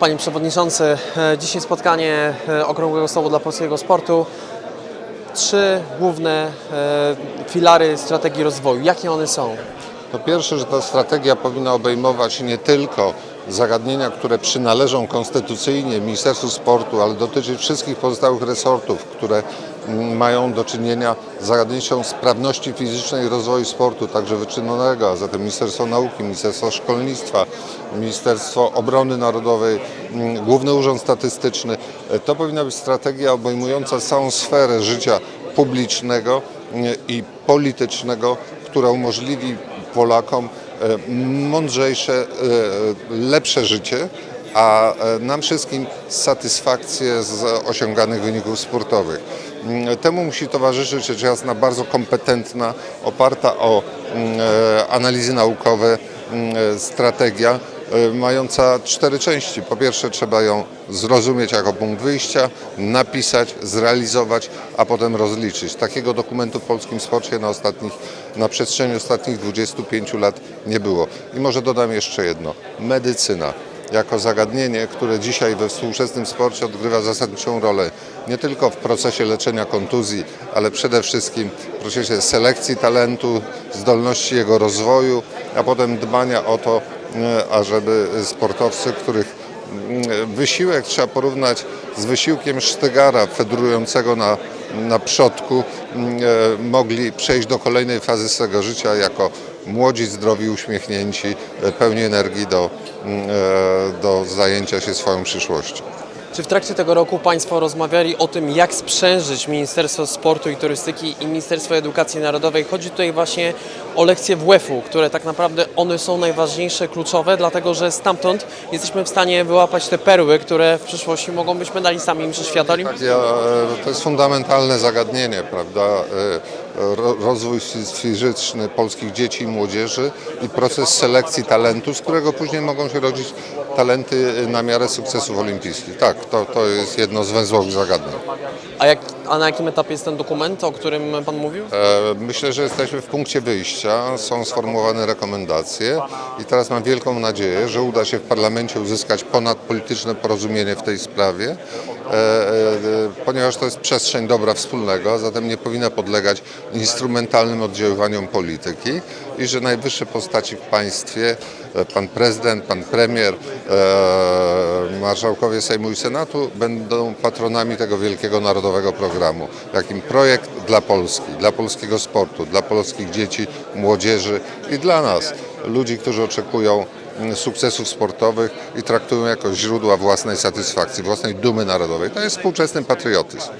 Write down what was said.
Panie Przewodniczący, e, dzisiaj spotkanie e, Okrągłego Stołu dla polskiego sportu. Trzy główne e, filary strategii rozwoju. Jakie one są? Po pierwsze, że ta strategia powinna obejmować nie tylko zagadnienia, które przynależą konstytucyjnie Ministerstwu Sportu, ale dotyczyć wszystkich pozostałych resortów, które mają do czynienia z zagadnieniem sprawności fizycznej rozwoju sportu, także wyczynionego, a zatem Ministerstwo Nauki, Ministerstwo Szkolnictwa, Ministerstwo Obrony Narodowej, mm, Główny Urząd Statystyczny. E, To powinna być strategia obejmująca całą sferę życia publicznego mm, i politycznego, która umożliwi Polakom e, mądrzejsze, e, lepsze życie, a e, nam wszystkim satysfakcję z osiąganych wyników sportowych. Mm, Temu musi towarzyszyć rzecz jasna bardzo kompetentna, oparta o mm, e, analizy naukowe mm, e, strategia, mająca cztery części. Po pierwsze trzeba ją zrozumieć jako punkt wyjścia, napisać, zrealizować, a potem rozliczyć. Takiego dokumentu w polskim sporcie na, ostatnich, na przestrzeni ostatnich 25 lat nie było. I może dodam jeszcze jedno. Medycyna jako zagadnienie, które dzisiaj we współczesnym sporcie odgrywa zasadniczą rolę nie tylko w procesie leczenia kontuzji, ale przede wszystkim w procesie selekcji talentu, zdolności jego rozwoju, a potem dbania o to, e, ażeby sportowcy, których mm, wysiłek trzeba porównać z wysiłkiem Sztygara federującego na, na przodku, mm, e, mogli przejść do kolejnej fazy swego życia jako młodzi, zdrowi, uśmiechnięci, e, pełni energii do, mm, e, do zajęcia się swoją przyszłością. Czy w trakcie tego roku Państwo rozmawiali o tym, jak sprzężyć Ministerstwo Sportu i Turystyki i Ministerstwo Edukacji Narodowej? Chodzi tutaj właśnie o lekcje WF-u, które tak naprawdę one są najważniejsze, kluczowe, dlatego że stamtąd jesteśmy w stanie wyłapać te perły, które w przyszłości mogą być medalistami Mistrzostw Świata Olimpijskich. Ja, e, to jest fundamentalne zagadnienie, prawda? E, ro- Rozwój fizyczny polskich dzieci i młodzieży i proces selekcji talentu, z którego później mogą się rodzić talenty na miarę sukcesów olimpijskich. Tak, to, to jest jedno z węzłowych zagadnień. A, jak, a na jakim etapie jest ten dokument, o którym Pan mówił? E, Myślę, że jesteśmy w punkcie wyjścia, są sformułowane rekomendacje i teraz mam wielką nadzieję, że uda się w parlamencie uzyskać ponadpolityczne porozumienie w tej sprawie, ponieważ to jest przestrzeń dobra wspólnego, zatem nie powinna podlegać instrumentalnym oddziaływaniom polityki i że najwyższe postaci w państwie, e, pan prezydent, pan premier, e, marszałkowie Sejmu i Senatu będą patronami tego wielkiego narodowego programu, jakim projekt dla Polski, dla polskiego sportu, dla polskich dzieci, młodzieży i dla nas, ludzi, którzy oczekują sukcesów sportowych i traktują jako źródła własnej satysfakcji, własnej dumy narodowej. To jest współczesny patriotyzm.